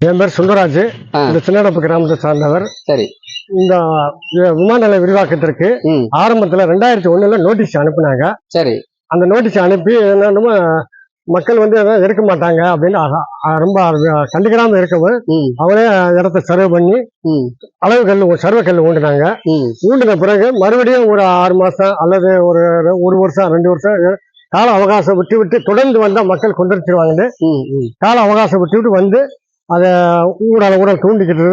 என் பேர் சுந்தரராஜ். ஆ. இந்த சின்னடப்பு கிராமத்தை சார்ந்தவர். சரி. இந்த விமான நிலைய விரிவாக்கத்திற்கு ஆரம்பத்துல ரெண்டாயிரத்தி ஒண்ணுல நோட்டீஸ் அனுப்புனாங்க. சரி. அந்த நோட்டீஸ் அனுப்பி என்னன்னா மக்கள் வந்து எதாவது இருக்க மாட்டாங்க அப்படின்னு ரொம்ப அது கண்டுக்கிடாம இருக்கவும் அவரே இடத்த சர்வே பண்ணி அளவு கல் சர்வே கல் ஊண்டினாங்க. ஊண்டின பிறகு மறுபடியும் ஒரு ஆறு மாசம் அல்லது ஒரு ஒரு வருஷம் ரெண்டு வருஷம் கால அவகாசம் விட்டு விட்டு தொடர்ந்து வந்தா மக்கள் ம். கால அவகாசம் விட்டு விட்டு வந்து அதை ஊடால ஊடால தூண்டிக்கிட்டு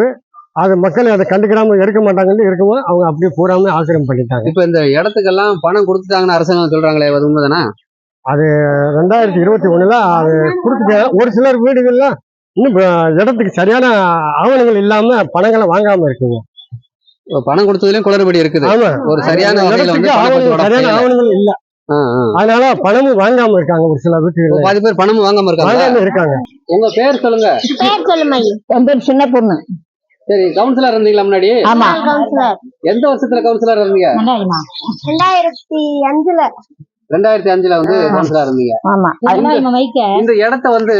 அது மக்கள் அதை கண்டுக்கிடாம இருக்க மாட்டாங்கன்னு இருக்கவும் அவங்க அப்படியே பூராமே ஆக்கிரமம் பண்ணிட்டாங்க. இப்ப இந்த இடத்துக்கெல்லாம் பணம் கொடுத்துட்டாங்கன்னு அரசாங்கம் சொல்றாங்களே அது உண்மைதானா? ரெண்டாயிரத்தி இருபத்தி ஒண்ணுல அது கொடுத்துட்டு ஒரு சிலர் வீடுகள்லாம் இன்னும் இடத்துக்கு சரியான ஆவணங்கள் இல்லாம பணங்களை வாங்காம இருக்குங்க. பணம் கொடுத்ததுலயும் குளறுபடி இருக்குது. ஆமா. ஒரு சரியான சரியான. ஆவணங்கள் இல்ல. அதனால பணமும் வாங்காம இருக்காங்க ஒரு சில வீட்டுகள் பாதி பேர் பணமும் வாங்காம இருக்காங்க வாங்காம இருக்காங்க. உங்க பேர் சொல்லுங்க. பேர் சொல்லுமா என் பேர் சின்ன பொண்ணு. சரி கவுன்சிலர் இருந்தீங்களா முன்னாடி? ஆமா. கவுன்சிலர் எந்த வருஷத்துல கவுன்சிலர் இருந்தீங்க? ரெண்டாயிரத்தி அஞ்சுல. ரெண்டாயிரத்தி அஞ்சுல வந்து கவுன்சிலர் இருந்தீங்க. ஆமா. வைக்க. இந்த இடத்த வந்து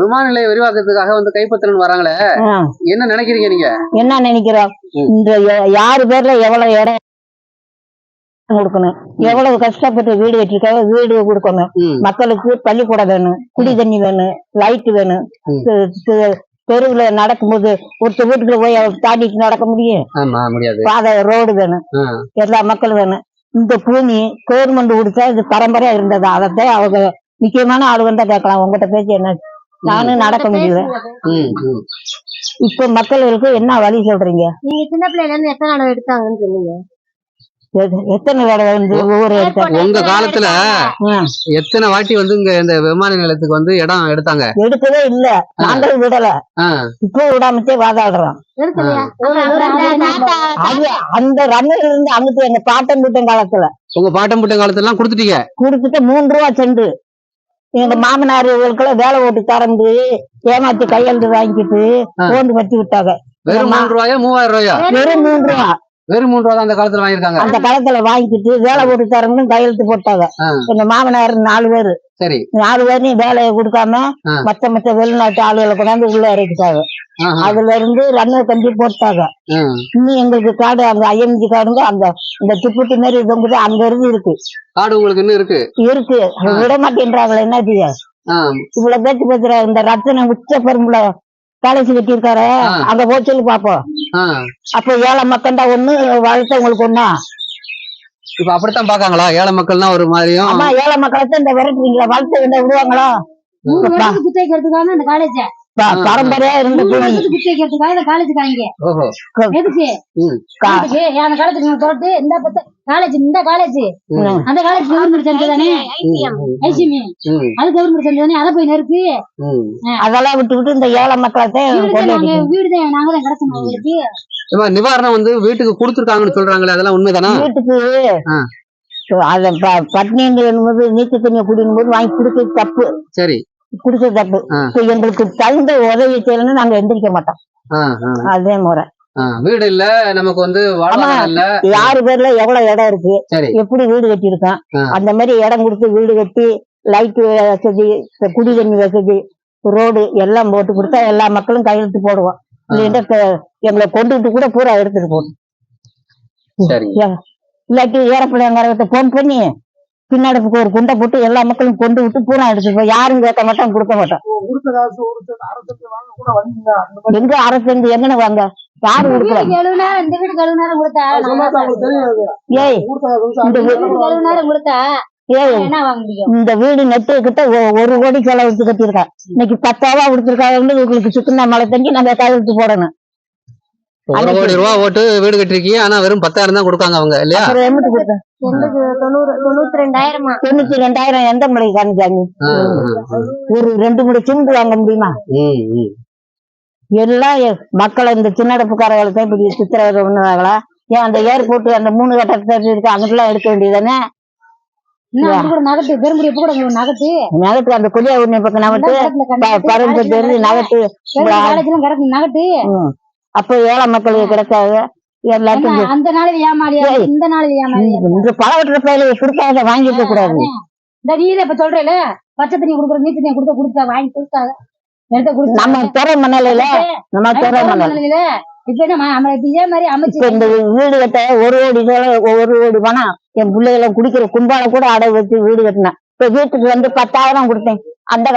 விமான நிலைய விரிவாக்கத்துக்காக வந்து கைப்பற்றணும் வராங்களே. என்ன நினைக்கிறீங்க நீங்க? என்ன நினைக்கிறோம். இந்த யாரு பேர்ல எவ்வளவு இடம் கொடுக்கணும். எவ்வளவு கஷ்டப்பட்டு வீடு கட்டிருக்காங்க வீடு கொடுக்கணும். மக்களுக்கு பள்ளிக்கூடம் வேணும் குடி தண்ணி வேணும் லைட் வேணும். தெருவுல நடக்கும்போது ஒருத்தர் வீட்டுக்குள்ள போய் தாண்டிட்டு நடக்க முடியும். பாதை ரோடு வேணும். எல்லா மக்களும் வேணும். இந்த பூமி கவர்மெண்ட் கொடுத்தா இது பரம்பரையா இருந்தது? அதைத்தான் அவங்க முக்கியமான ஆளு வந்தா கேட்கலாம். உங்ககிட்ட பேச்சு என்ன? நானும் நடக்க முடியல. இப்ப மக்களுக்கு என்ன வழி சொல்றீங்க? நீங்க சின்ன பிள்ளைல இருந்து எத்தனை எடுத்தாங்கன்னு சொல்லுங்க. எத்தனை தடவை வந்து ஒவ்வொரு உங்க காலத்துல எத்தனை வாட்டி வந்து இங்க இந்த விமான நிலையத்துக்கு வந்து இடம் எடுத்தாங்க? எடுக்கவே இல்ல. நாங்களும் விடல. இப்போ விடாமச்சே வாதாடுறோம். அந்த ரன்னில இருந்து அங்கிட்டு எங்க பாட்டன் கூட்டம் காலத்துல. உங்க பாட்டம் புட்டம் காலத்துல எல்லாம் கொடுத்துட்டீங்க? கொடுத்துட்டு மூணு ரூபா செண்டு. எங்க மாமனார் இவங்களுக்கெல்லாம் வேலை ஓட்டு தரந்து ஏமாத்தி கையெழுத்து வாங்கிட்டு. போந்து வச்சு விட்டாங்க. வெறும் மூணு ரூபாயா மூவாயிரம் ரூபாயா? வெறும் மூணு ரூபா. வெறும் மூணு ரூபா அந்த காலத்துல வாங்கியிருக்காங்க. அந்த காலத்துல வாங்கிட்டு வேலை போட்டு தரணும்னு கையெழுத்து போட்டாங்க. எங்க மாமனார் நாலு பேரு. சரி. நாலு பேரையும் வேலையை கொடுக்காம. மத்த மத்த வெளிநாட்டு ஆளுகளை கொண்டாந்து உள்ள இறக்கிட்டாங்க. அதுல இருந்து ரன்னர் கஞ்சி போட்டாங்க. இன்னும் எங்களுக்கு காடு அந்த ஐஎம்ஜி காடுங்க அந்த இந்த துப்புட்டி மாதிரி தொங்குது அங்க இருந்து இருக்கு. காடு உங்களுக்கு இன்னும் இருக்கு? இருக்கு. விட மாட்டேன்றாங்களே என்ன செய்ய? இவ்வளவு பேச்சு பேசுற இந்த ரத்தன உச்ச பெரும்புல காலேஜ் கட்டியிருக்காரு. அங்க போய் சொல்லி பாப்போம். அப்ப ஏழை மக்கள்டா ஒண்ணு வளர்த்தவங்களுக்கு ஒண்ணா? இப்ப அப்படித்தான் பாக்காங்களா ஏழை மக்கள்னா ஒரு மாதிரியும். ஆமா ஏழை மக்களை தான் இந்த விரட்டுறீங்களா வேண்ட விடுவாங்களா? குத்தகைக்கிறதுக்காக இந்த காலேஜ் பரம்பரையா இருந்த காலேஜுக்கு இந்த பத்த காலேஜ் இந்த காலேஜ். அந்த காலேஜ் கவர்மெண்ட் சென்டர் தானே? ம், ஐசிஎம் ம், அது கவர்மெண்ட் சென்டர் தானே? அதை போய் நெருப்பு ம். அதெல்லாம் விட்டு விட்டு இந்த ஏழை மக்களை தான் வீடு தான் நாங்க தான் கிடைச்சோம் ஏம்மா, நிவாரணம் வந்து வீட்டுக்கு கொடுத்துருக்காங்கன்னு சொல்றாங்களே அதெல்லாம் உண்மைதானா? வீட்டுக்கு. அத ப- பட்னின்னு போது நீச்ச தண்ணியை குடிக்கும் போது வாங்கி குடுக்கிறது தப்பு. சரி. குடுக்கிறது தப்பு எங்களுக்கு தகுந்த உதவி செய்யணும்னு நாங்க எந்திரிக்க மாட்டோம். அதே முறை. வீடு இல்ல நமக்கு வந்து யாரு பேர்ல எவ்வளவு இடம் இருக்கு எப்படி வீடு கட்டியிருக்கான் ஆ. அந்த மாதிரி இடம் கொடுத்து வீடு கட்டி லைட் வசதி குடி தண்ணி வசதி ரோடு எல்லாம் போட்டு கொடுத்தா எல்லா மக்களும் கையெழுத்து போடுவோம். எங்களை கொண்டுகிட்டு கூட பூரா எடுத்துட்டு போகணும். இல்லாட்டி ஏறப்படையாங்கிறத போன் பண்ணி பின்னாடி ஒரு குண்டை போட்டு எல்லா மக்களும் கொண்டு விட்டு பூரா எடுத்துட்டு போய் யாரும் கேட்க மாட்டோம் கொடுக்க மாட்டோம். எங்க அரசு எங்க எங்கன்னு வாங்க? யாரு கொடுக்கல? ஏய் ஏய் இந்த வீடு நெட்டு கிட்ட ஒரு கோடி செலவு வச்சு கட்டியிருக்கேன் இன்னைக்கு பத்தாவா கொடுத்துருக்காங்க உங்களுக்கு சுத்தினா மழை தண்ணி நாங்க கையெழுத்து போடணும். ஒரு கோடி ரூபா ஓட்டு வீடு கட்டிருக்கீங்க. ஆனா வெறும் பத்தாயிரம் தான் கொடுக்காங்க அவங்க இல்லையா? தொண்ணூத்தி ரெண்டாயிரமா. எந்த முறை காமிச்சாங்க. ஒரு ரெண்டு முறை சிமெண்ட் வாங்க முடியுமா. எல்லாம் மக்களை இந்த சின்னடப்புக்காரர்களை தான் இப்படி சித்திரவதை பண்ணுவாங்களா? ஏன் அந்த ஏர்போர்ட் அந்த மூணு கட்டத்தை இருக்கு அங்கிட்டலாம் எடுக்க வேண்டியதானே கூட நகட்டு நகட்டு அந்த கொடியா உரிமை பக்கம் நகட்டு பரும்பு தெரிஞ்சு நகட்டு அப்போ ஏழை மக்களுக்கு கிடைக்காது. எல்லாத்துக்கும் என்ன, அந்த ஏமாளியா ஏய். இந்த நாளில் ஏமாளியா இந்த- பழவற்ற பயில கொடுத்தாங்க வாங்கிக்க கூடாது இந்த நீல இப்ப சொல்றேல பச்சை தண்ணி கொடுக்குற நீச்ச தண்ணி கொடுத்தா கொடுத்தா வாங்கி கொடுத்தாங்க நம்ம துறை மணலையில நம்ம துறை மணல் இப்ப என்ன நம்ம இதே மாதிரி அமைச்சு இந்த வீடு கட்ட ஒரு கோடி சேலை- ஒரு கோடி பணம் என் பிள்ளைகளை குடிக்கிற கும்பால கூட அடை வச்சு வீடு கட்டினேன் இப்ப வீட்டுக்கு வந்து பத்தாயிரம் கொடுத்தேன். அந்த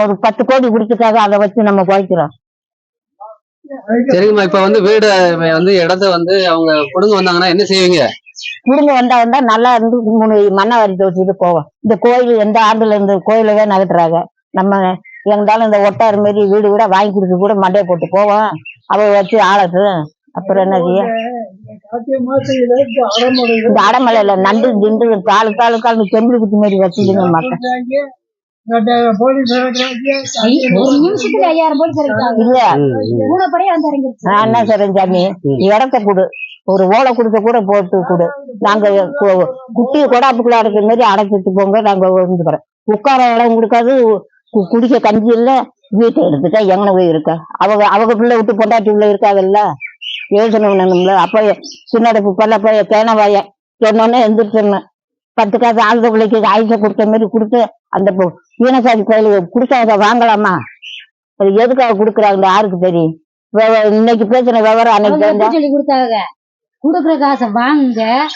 ஒரு பத்து கோடி கொடுத்துட்டாங்க அதை வச்சு நம்ம குறைக்கிறோம். சரிங்கம்மா இப்ப வந்து வீடு வந்து இடத்த வந்து அவங்க கொடுங்க வந்தாங்கன்னா என்ன செய்வீங்க? குடும்பம் வந்தா வந்தா நல்லா இருந்து மூணு மண்ணை வரித்து தோச்சிட்டு போவோம். இந்த கோயில் எந்த ஆண்டுல இருந்து கோயிலவே நகட்டுறாங்க நம்ம இருந்தாலும் இந்த ஒட்டாறு மாரி வீடு கூட வாங்கி கொடுத்து கூட மண்டையை போட்டு போவோம். அவ வச்சு ஆளட்டு அப்புறம் என்ன செய்ய? இந்த அடமலையில நண்டு திண்டு தாளு தாளு காலு செம்பிள் குத்தி மாதிரி வச்சுக்கணும் மக்கள் இடத்த கொடு. ஒரு ஓலை கொடுக்க கூட போட்டு கொடு. நாங்க குட்டி கொடாப்புக்குள்ள அடைக்கிற மாதிரி அடைச்சிட்டு போங்க. நாங்க வந்துக்கிறோம் உட்கார இடம் கொடுக்காது. குடிக்க கஞ்சி இல்ல. வீட்டை எடுத்துட்டா எங்கன போய் இருக்க? அவங்க அவங்க பிள்ளை விட்டு பொண்டாட்டி உள்ள இருக்காதுல்ல? பண்ணணும்ல அப்ப சின்னடப்பு பல்ல போய் தேனவாய சொன்னோன்னே எந்திரிச்சிடணும். பத்து காசு ஆழ்ந்த பிள்ளைக்கு ஆயுச கொடுத்த மாதிரி கொடுத்து அந்த ஈனசாதி கோயிலுக்கு கொடுக்காத வாங்கலாமா? அது எதுக்காக கொடுக்குறாங்க? யாருக்கு தெரியும் இன்னைக்கு பேசுன விவரம் அன்னைக்கு சொல்லி கொடுத்தாங்க. குடுக்குற காசை வாங்க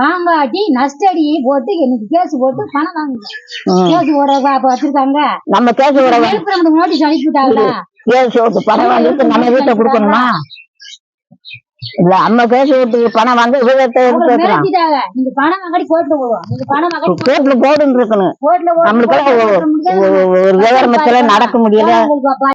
வாங்காட்டி நஷ்டடி போட்டு எனக்கு கேஸ் போட்டு பணம் வாங்குங்க. கேஸ் வ- வச்சிருக்காங்க. நம்ம கேஸ் விட விழுப்புரம் நோட்டீஸ் அனுப்பிவிட்டாங்களா? கேஸ் விட்டு பணம் வாங்கிட்டு நம்ம வீட்டை கொடுக்கணுமா? இல்ல நம்ம கேஸ் விட்டு பணம் வாங்க மிரட்டிட்டாங்க. நீங்க பணம் வாங்காட்டி கோர்ட்ல போடுவோம் நீங்க பணம் வாங்காட்டி கோர்ட்ல போடுன்னு இருக்கணும். கோர்ட்ல நம்மளுக்கு ஒரு- விவரமத்துல நடக்க முடியல.